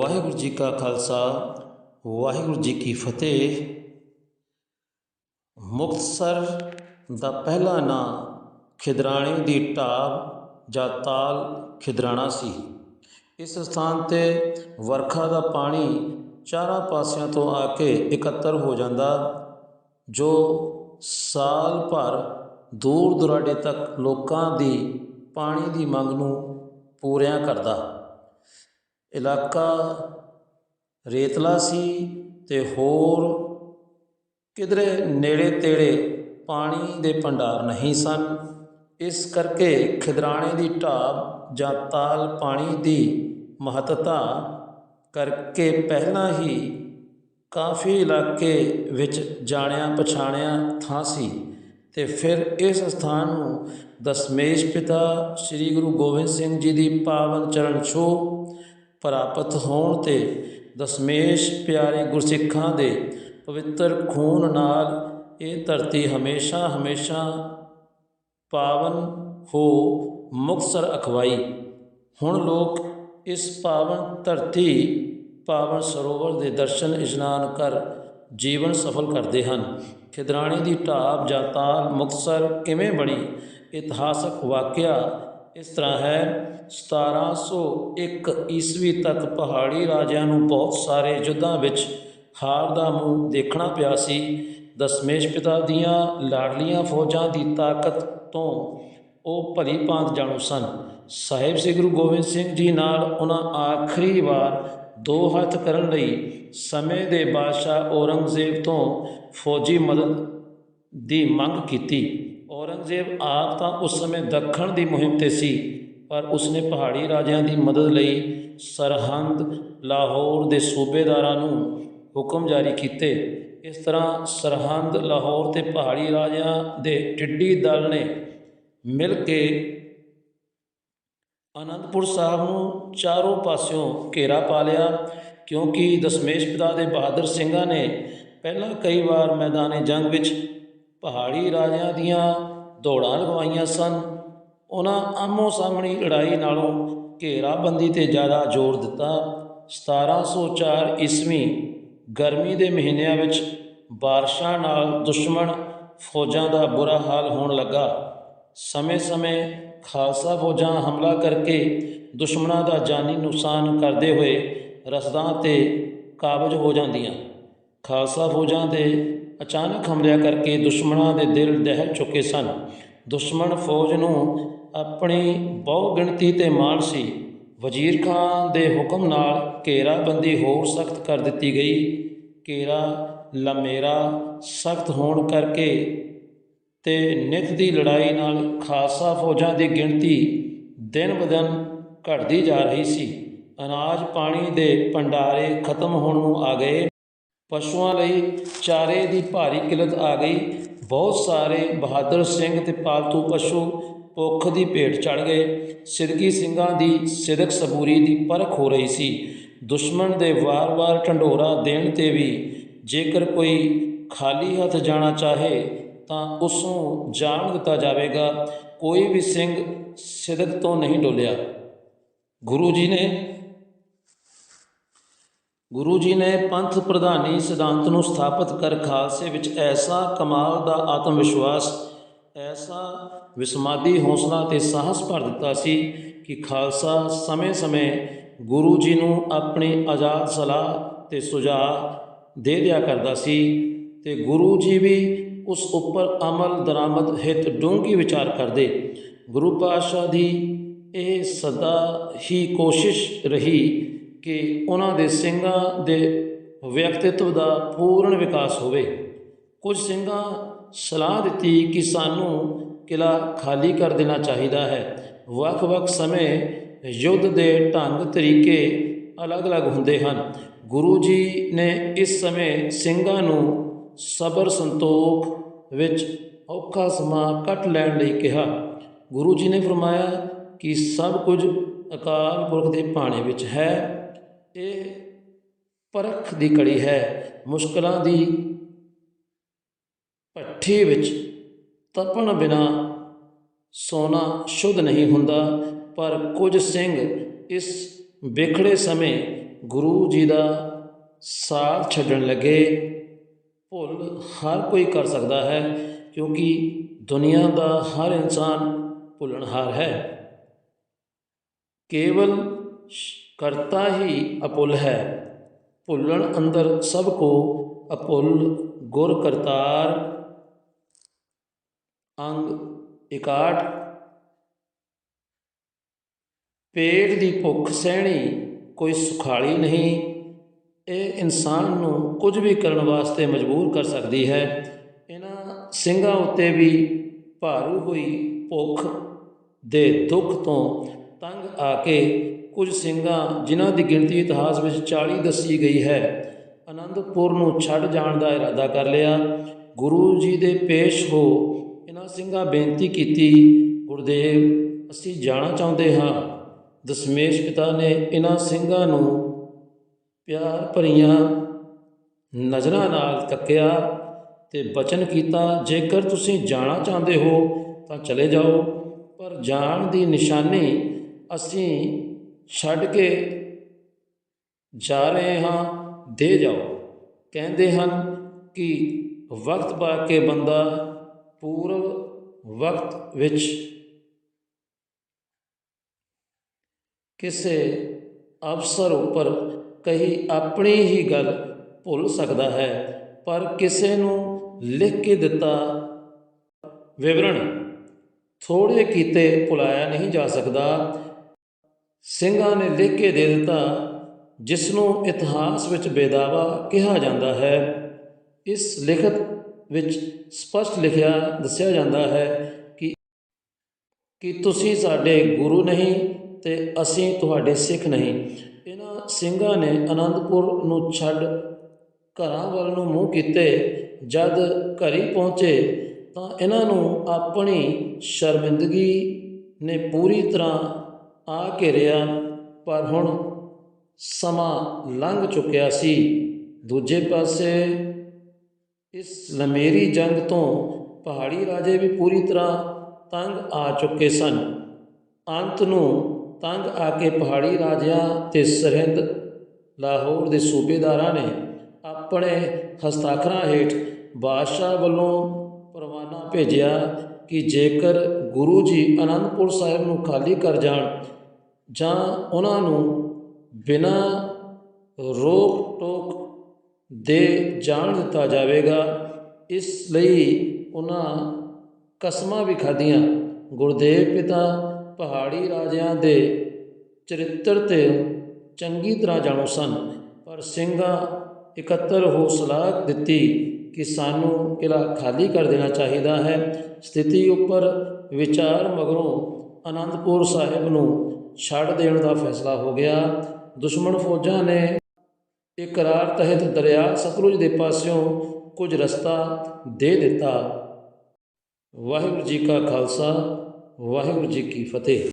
ਵਾਹਿਗੁਰੂ ਜੀ ਕਾ ਖਾਲਸਾ, ਵਾਹਿਗੁਰੂ ਜੀ ਕੀ ਫਤਿਹ। ਮੁਕਤਸਰ ਦਾ ਪਹਿਲਾ ਨਾਂ ਖਿਦਰਾਣੇ ਦੀ ਢਾਬ ਜਾਂ ਤਾਲ ਖਿਦਰਾਣਾ ਸੀ। ਇਸ ਸਥਾਨ ਤੇ ਵਰਖਾ ਦਾ ਪਾਣੀ ਚਾਰਾਂ ਪਾਸਿਆਂ ਤੋਂ ਆ ਕੇ ਇਕੱਤਰ ਹੋ ਜਾਂਦਾ, ਜੋ ਸਾਲ ਭਰ ਦੂਰ ਦੁਰਾਡੇ ਤੱਕ ਲੋਕਾਂ ਦੀ ਪਾਣੀ ਦੀ ਮੰਗ ਨੂੰ ਪੂਰਿਆਂ ਕਰਦਾ। ਇਲਾਕਾ ਰੇਤਲਾ ਸੀ ਤੇ ਹੋਰ ਕਿਧਰੇ ਨੇੜੇ ਤੇੜੇ ਪਾਣੀ ਦੇ ਭੰਡਾਰ ਨਹੀਂ ਸਨ। ਇਸ ਕਰਕੇ ਖਿਦਰਾਣੇ ਦੀ ਢਾਬ ਜਾਂ ਤਾਲ ਪਾਣੀ ਦੀ ਮਹੱਤਤਾ ਕਰਕੇ ਪਹਿਲਾਂ ਹੀ ਕਾਫੀ ਇਲਾਕੇ ਵਿੱਚ ਜਾਣਿਆ ਪਛਾਣਿਆ ਥਾਂ ਸੀ ਤੇ ਫਿਰ ਇਸ ਸਥਾਨ ਨੂੰ ਦਸਮੇਸ਼ ਪਿਤਾ ਸ੍ਰੀ ਗੁਰੂ ਗੋਬਿੰਦ ਸਿੰਘ ਜੀ ਦੀ ਪਾਵਨ ਚਰਨ ਛੋਹ ਪ੍ਰਾਪਤ ਹੋਣ ਤੇ ਦਸਮੇਸ਼ ਪਿਆਰੇ ਗੁਰਸਿੱਖਾਂ ਦੇ ਪਵਿੱਤਰ ਖੂਨ ਨਾਲ ਇਹ ਧਰਤੀ ਹਮੇਸ਼ਾ ਹਮੇਸ਼ਾ ਪਾਵਨ ਹੋ ਮੁਕਤਸਰ ਅਖਵਾਈ। ਹੁਣ ਲੋਕ ਇਸ ਪਾਵਨ ਧਰਤੀ, ਪਾਵਨ ਸਰੋਵਰ ਦੇ ਦਰਸ਼ਨ ਇਸ਼ਨਾਨ ਕਰ ਜੀਵਨ ਸਫਲ ਕਰਦੇ ਹਨ। ਖਿਦਰਾਣੇ ਦੀ ਢਾਬ ਜਾਂ ਤਾਲ ਮੁਕਤਸਰ ਕਿਵੇਂ ਬਣੀ? ਇਤਿਹਾਸਕ ਵਾਕਿਆ ਇਸ ਤਰ੍ਹਾਂ ਹੈ 1701 ਈਸਵੀ ਤੱਕ ਪਹਾੜੀ ਰਾਜਿਆਂ ਨੂੰ ਬਹੁਤ ਸਾਰੇ ਯੁੱਧਾਂ ਵਿੱਚ ਹਾਰ ਦਾ ਮੂੰਹ ਦੇਖਣਾ ਪਿਆ ਸੀ। ਦਸਮੇਸ਼ ਪਿਤਾ ਦੀਆਂ ਲਾਡਲੀਆਂ ਫੌਜਾਂ ਦੀ ਤਾਕਤ ਤੋਂ ਉਹ ਭਲੀ ਭਾਂਤ ਜਾਣੂ ਸਨ। ਸਾਹਿਬ ਸ੍ਰੀ ਗੁਰੂ ਗੋਬਿੰਦ ਸਿੰਘ ਜੀ ਨਾਲ ਉਹਨਾਂ ਆਖਰੀ ਵਾਰ ਦੋ ਹੱਥ ਕਰਨ ਲਈ ਸਮੇਂ ਦੇ ਬਾਦਸ਼ਾਹ ਔਰੰਗਜ਼ੇਬ ਤੋਂ ਫੌਜੀ ਮਦਦ ਦੀ ਮੰਗ ਕੀਤੀ। ਔਰੰਗਜ਼ੇਬ ਆਪ ਤਾਂ ਉਸ ਸਮੇਂ ਦੱਖਣ ਦੀ ਮੁਹਿੰਮ ਤੇ ਸੀ, ਪਰ ਉਸਨੇ ਪਹਾੜੀ ਰਾਜਿਆਂ ਦੀ ਮਦਦ ਲਈ ਸਰਹੰਦ, ਲਾਹੌਰ ਦੇ ਸੂਬੇਦਾਰਾਂ ਨੂੰ ਹੁਕਮ ਜਾਰੀ ਕੀਤੇ। ਇਸ ਤਰ੍ਹਾਂ ਸਰਹੰਦ, ਲਾਹੌਰ ਤੇ ਪਹਾੜੀ ਰਾਜਿਆਂ ਦੇ ਟਿੱਡੀ ਦਲ ਨੇ ਮਿਲ ਕੇ ਅਨੰਦਪੁਰ ਸਾਹਿਬ ਨੂੰ ਚਾਰੋਂ ਪਾਸਿਓਂ ਘੇਰਾ ਪਾ ਲਿਆ, ਕਿਉਂਕਿ ਦਸਮੇਸ਼ ਪਿਤਾ ਦੇ ਬਹਾਦਰ ਸਿੰਘਾਂ ਨੇ ਪਹਿਲਾਂ ਕਈ ਵਾਰ ਮੈਦਾਨੇ ਜੰਗ ਵਿੱਚ ਪਹਾੜੀ ਰਾਜਿਆਂ ਦੀਆਂ ਦੌੜਾਂ ਲਗਵਾਈਆਂ ਸਨ। ਉਹਨਾਂ ਆਮੋ ਸਾਹਮਣੀ ਲੜਾਈ ਨਾਲੋਂ ਘੇਰਾਬੰਦੀ ਤੇ ਜ਼ਿਆਦਾ ਜ਼ੋਰ ਦਿੱਤਾ। 1704 ਈਸਵੀ ਗਰਮੀ ਦੇ ਮਹੀਨਿਆਂ ਵਿੱਚ ਬਾਰਿਸ਼ਾਂ ਨਾਲ ਦੁਸ਼ਮਣ ਫੌਜਾਂ ਦਾ ਬੁਰਾ ਹਾਲ ਹੋਣ ਲੱਗਾ। ਸਮੇਂ-ਸਮੇਂ ਖਾਲਸਾ ਫੌਜਾਂ ਹਮਲਾ ਕਰਕੇ ਦੁਸ਼ਮਣਾਂ ਦਾ ਜਾਨੀ ਨੁਕਸਾਨ ਕਰਦੇ ਹੋਏ ਰਸਦਾਂ ਤੇ ਕਾਬਜ ਹੋ ਜਾਂਦੀਆਂ। ਖਾਲਸਾ ਫੌਜਾਂ ਦੇ ਅਚਾਨਕ ਹਮਲਿਆਂ ਕਰਕੇ ਦੁਸ਼ਮਣਾਂ ਦੇ ਦਿਲ ਦਹਿਲ ਚੁੱਕੇ ਸਨ। ਦੁਸ਼ਮਣ ਫੌਜ ਨੂੰ ਆਪਣੀ ਬਹੁ ਗਿਣਤੀ ਤੇ ਮਾਣ ਸੀ। ਵਜ਼ੀਰ ਖਾਨ ਦੇ ਹੁਕਮ ਨਾਲ ਘੇਰਾਬੰਦੀ ਹੋਰ ਸਖਤ ਕਰ ਦਿੱਤੀ ਗਈ। ਘੇਰਾ ਲੰਮੇਰਾ ਸਖਤ ਹੋਣ ਕਰਕੇ ਤੇ ਨਿਤ ਦੀ ਲੜਾਈ ਨਾਲ ਖਾਲਸਾ ਫੌਜਾਂ ਦੀ ਗਿਣਤੀ ਦਿਨ ਬਦਨ ਘਟਦੀ ਜਾ ਰਹੀ ਸੀ। ਅਨਾਜ ਪਾਣੀ ਦੇ ਭੰਡਾਰੇ ਖਤਮ ਹੋਣ ਨੂੰ ਆ ਗਏ। ਪਸ਼ੂਆਂ ਲਈ ਚਾਰੇ ਦੀ ਭਾਰੀ ਕਿੱਲਤ ਆ ਗਈ। ਬਹੁਤ ਸਾਰੇ ਬਹਾਦਰ ਸਿੰਘ ਤੇ ਪਾਲਤੂ ਪਸ਼ੂ ਭੁੱਖ ਦੀ ਭੇਟ ਚੜ ਗਏ। ਸਿਦਕੀ ਸਿੰਘਾਂ ਦੀ ਸਿਦਕ ਸਬੂਰੀ ਦੀ ਪਰਖ ਹੋ ਰਹੀ ਸੀ। ਦੁਸ਼ਮਣ ਦੇ ਵਾਰ-ਵਾਰ ਢੰਡੋਰਾ ਦੇਣ ਤੇ ਵੀ ਜੇਕਰ ਕੋਈ ਖਾਲੀ ਹੱਥ ਜਾਣਾ ਚਾਹੇ ਤਾਂ ਉਸ ਨੂੰ ਜਾਣ ਦਿੱਤਾ ਜਾਵੇਗਾ। ਕੋਈ ਵੀ ਸਿੰਘ ਸਿਦਕ ਤੋਂ ਨਹੀਂ ਡੋਲਿਆ। ਗੁਰੂ ਜੀ ਨੇ ਗੁਰੂ ਜੀ ਨੇ ਪੰਥ ਪ੍ਰਧਾਨੀ ਸਿਧਾਂਤ ਨੂੰ ਸਥਾਪਿਤ ਕਰ ਖਾਲਸੇ ਵਿੱਚ ਐਸਾ ਕਮਾਲ ਦਾ ਆਤਮ ਵਿਸ਼ਵਾਸ ਐਸਾ ਵਿਸਮਾਦੀ ਹੌਸਲਾ ਤੇ ਸਾਹਸ ਭਰ ਦਿੱਤਾ ਸੀ ਕਿ ਖਾਲਸਾ ਸਮੇਂ-ਸਮੇਂ ਗੁਰੂ ਜੀ ਨੂੰ ਆਪਣੀ ਆਜ਼ਾਦ ਸਲਾਹ ਤੇ ਸੁਝਾਅ ਦੇ ਦਿਆ ਕਰਦਾ ਸੀ ਤੇ ਗੁਰੂ ਜੀ ਵੀ ਉਸ ਉੱਪਰ ਅਮਲ ਦਰਾਮਦ ਹਿਤ ਡੂੰਘੀ ਵਿਚਾਰ ਕਰਦੇ। ਗੁਰੂ ਪਾਤਸ਼ਾਹ ਦੀ ਇਹ ਸਦਾ ਹੀ ਕੋਸ਼ਿਸ਼ ਰਹੀ ਕਿ ਉਹਨਾਂ ਦੇ ਸਿੰਘਾਂ ਦੇ ਵਿਅਕਤਿਤਵ ਦਾ ਪੂਰਨ ਵਿਕਾਸ ਹੋਵੇ। ਕੁਝ ਸਿੰਘਾਂ ਸਲਾਹ ਦਿੱਤੀ ਕਿ ਸਾਨੂੰ ਕਿਲਾ ਖਾਲੀ ਕਰ ਦੇਣਾ ਚਾਹੀਦਾ ਹੈ। ਵੱਖ-ਵੱਖ ਸਮੇਂ ਯੁੱਧ ਦੇ ਢੰਗ ਤਰੀਕੇ ਅਲੱਗ-ਅਲੱਗ ਹੁੰਦੇ ਹਨ। ਗੁਰੂ ਜੀ ਨੇ ਇਸ ਸਮੇਂ ਸਿੰਘਾਂ ਨੂੰ ਸਬਰ ਸੰਤੋਖ ਵਿੱਚ ਔਖਾ ਸਮਾਂ ਕੱਟ ਲੈਣ ਲਈ ਕਿਹਾ। ਗੁਰੂ ਜੀ ਨੇ ਫਰਮਾਇਆ ਕਿ ਸਭ ਕੁਝ ਅਕਾਲ ਪੁਰਖ ਦੇ ਭਾਣੇ ਵਿੱਚ ਹੈ। ਇਹ ਪਰਖ ਦੀ ਕੜੀ ਹੈ। ਮੁਸ਼ਕਲਾਂ ਦੀ ਭੱਠੀ ਵਿੱਚ ਤਪਣ ਬਿਨਾ ਸੋਨਾ ਸ਼ੁੱਧ ਨਹੀਂ ਹੁੰਦਾ। ਪਰ ਕੁਝ ਸਿੰਘ ਇਸ ਵਿਖੜੇ ਸਮੇਂ ਗੁਰੂ ਜੀ ਦਾ ਸਾਥ ਛੱਡਣ ਲੱਗੇ। ਭੁੱਲ ਹਰ ਕੋਈ ਕਰ ਸਕਦਾ ਹੈ, ਕਿਉਂਕਿ ਦੁਨੀਆ ਦਾ ਹਰ ਇਨਸਾਨ ਭੁੱਲਣਹਾਰ ਹੈ। ਕੇਵਲ ਕਰਤਾ ਹੀ ਅਪੁੱਲ ਹੈ। ਭੁੱਲਣ ਅੰਦਰ ਸਭ ਕੋ ਅਪੁੱਲ, ਗੁਰ ਕਰਤਾਰ, ਅੰਗ ਇਕਾਟ। ਪੇਟ ਦੀ ਭੁੱਖ ਸਹਿਣੀ ਕੋਈ ਸੁਖਾਲੀ ਨਹੀਂ। ਇਹ ਇਨਸਾਨ ਨੂੰ ਕੁਝ ਵੀ ਕਰਨ ਵਾਸਤੇ ਮਜਬੂਰ ਕਰ ਸਕਦੀ ਹੈ। ਇਹਨਾਂ ਸਿੰਘਾਂ ਉੱਤੇ ਵੀ ਭਾਰੂ ਹੋਈ ਭੁੱਖ ਦੇ ਦੁੱਖ ਤੋਂ ਤੰਗ ਆ ਕੇ ਕੁਝ ਸਿੰਘਾਂ ਜਿਨ੍ਹਾਂ ਦੀ ਗਿਣਤੀ ਇਤਿਹਾਸ ਵਿੱਚ 40 ਦੱਸੀ ਗਈ ਹੈ, ਅਨੰਦਪੁਰ ਨੂੰ ਛੱਡ ਜਾਣ ਦਾ ਇਰਾਦਾ ਕਰ ਲਿਆ। ਗੁਰੂ ਜੀ ਦੇ ਪੇਸ਼ ਹੋ ਇਹਨਾਂ ਸਿੰਘਾਂ ਬੇਨਤੀ ਕੀਤੀ, ਗੁਰਦੇਵ, ਅਸੀਂ ਜਾਣਾ ਚਾਹੁੰਦੇ ਹਾਂ। ਦਸ਼ਮੇਸ਼ ਪਿਤਾ ਨੇ ਇਹਨਾਂ ਸਿੰਘਾਂ ਨੂੰ ਪਿਆਰ ਭਰੀਆਂ ਨਜ਼ਰਾਂ ਨਾਲ ਤੱਕਿਆ ਤੇ ਬਚਨ ਕੀਤਾ, ਜੇਕਰ ਤੁਸੀਂ ਜਾਣਾ ਚਾਹੁੰਦੇ ਹੋ ਤਾਂ ਚਲੇ ਜਾਓ, ਪਰ ਜਾਣ ਦੀ ਨਿਸ਼ਾਨੀ ਅਸੀਂ ਛੱਡ ਕੇ ਜਾ ਰਹੇ ਹਾਂ, ਦੇ ਜਾਓ। ਕਹਿੰਦੇ ਹਨ ਕਿ ਵਕਤ ਪਾ ਕੇ ਬੰਦਾ ਪੂਰਵ ਵਕਤ ਵਿੱਚ ਕਿਸੇ ਅਫਸਰ ਉੱਪਰ ਕਹੀ ਆਪਣੀ ਹੀ ਗੱਲ ਭੁੱਲ ਸਕਦਾ ਹੈ, ਪਰ ਕਿਸੇ ਨੂੰ ਲਿਖ ਕੇ ਦਿੱਤਾ ਵਿਵਰਣ। ਥੋੜੇ ਕੀਤੇ ਭੁਲਾਇਆ ਨਹੀਂ ਜਾ ਸਕਦਾ। ਸਿੰਘਾਂ ਨੇ ਲਿਖ ਕੇ ਦੇ ਦਿੱਤਾ ਜਿਸ ਨੂੰ ਇਤਿਹਾਸ ਵਿੱਚ ਬੇਦਾਵਾ ਕਿਹਾ ਜਾਂਦਾ ਹੈ। ਇਸ ਲਿਖਤ ਵਿੱਚ ਸਪਸ਼ਟ ਲਿਖਿਆ, ਦੱਸਿਆ ਜਾਂਦਾ ਹੈ ਕਿ ਕਿ ਤੁਸੀਂ ਸਾਡੇ ਗੁਰੂ ਨਹੀਂ ਤੇ ਅਸੀਂ ਤੁਹਾਡੇ ਸਿੱਖ ਨਹੀਂ। ਇਹਨਾਂ ਸਿੰਘਾਂ ਨੇ ਆਨੰਦਪੁਰ ਨੂੰ ਛੱਡ ਘਰਾਂ ਵੱਲ ਨੂੰ ਮੂੰਹ ਕੀਤੇ। ਜਦ ਘਰੀ ਪਹੁੰਚੇ ਤਾਂ ਇਹਨਾਂ ਨੂੰ ਆਪਣੀ ਸ਼ਰਮਿੰਦਗੀ ਨੇ ਪੂਰੀ ਤਰ੍ਹਾਂ ਆ ਘੇਰਿਆ, ਪਰ ਹੁਣ ਸਮਾਂ ਲੰਘ ਚੁੱਕਿਆ ਸੀ। ਦੂਜੇ ਪਾਸੇ ਇਸ ਲਮੇਰੀ ਜੰਗ ਤੋਂ ਪਹਾੜੀ ਰਾਜੇ ਵੀ ਪੂਰੀ ਤਰ੍ਹਾਂ ਤੰਗ ਆ ਚੁੱਕੇ ਸਨ। ਅੰਤ ਨੂੰ ਤੰਗ ਆ ਕੇ ਪਹਾੜੀ ਰਾਜਿਆਂ ਤੇ ਸਰਹਿੰਦ ਲਾਹੌਰ ਦੇ ਸੂਬੇਦਾਰਾਂ ਨੇ ਆਪਣੇ ਹਸਤਾਖਰਾਂ ਹੇਠ ਬਾਦਸ਼ਾਹ ਵੱਲੋਂ ਪਰਵਾਨਾ ਭੇਜਿਆ ਕਿ ਜੇਕਰ ਗੁਰੂ ਜੀ ਅਨੰਦਪੁਰ ਸਾਹਿਬ ਨੂੰ ਖਾਲੀ ਕਰ ਜਾਣ ਜਾਂ ਉਹਨਾਂ ਨੂੰ ਬਿਨਾਂ ਰੋਕ ਟੋਕ ਦੇ ਜਾਣ ਦਿੱਤਾ ਜਾਵੇਗਾ, ਇਸ ਲਈ ਉਹਨਾਂ ਕਸਮਾਂ ਵੀ ਖਾਧੀਆਂ। ਗੁਰਦੇਵ ਪਿਤਾ ਪਹਾੜੀ ਰਾਜਿਆਂ ਦੇ ਚਰਿੱਤਰ ਤੇ ਚੰਗੀ ਤਰ੍ਹਾਂ ਜਾਣੂ ਸਨ, ਪਰ ਸਿੰਘਾਂ ਇਕੱਤਰ ਹੋ ਸਲਾਹ ਦਿੱਤੀ ਕਿ ਸਾਨੂੰ ਕਿਲਾ ਖਾਲੀ ਕਰ ਦੇਣਾ ਚਾਹੀਦਾ ਹੈ। ਸਥਿਤੀ ਉੱਪਰ ਵਿਚਾਰ ਮਗਰੋਂ ਅਨੰਦਪੁਰ ਸਾਹਿਬ ਨੂੰ ਛੱਡ ਦੇਣ ਦਾ ਫੈਸਲਾ ਹੋ ਗਿਆ। ਦੁਸ਼ਮਣ ਫੌਜਾਂ ਨੇ ਇਕਰਾਰ ਤਹਿਤ ਦਰਿਆ ਸਤਲੁਜ ਦੇ ਪਾਸਿਓਂ ਕੁਝ ਰਸਤਾ ਦੇ ਦਿੱਤਾ। ਵਾਹਿਗੁਰੂ ਜੀ ਕਾ ਖਾਲਸਾ, ਵਾਹਿਗੁਰੂ ਜੀ ਕੀ ਫਤਿਹ।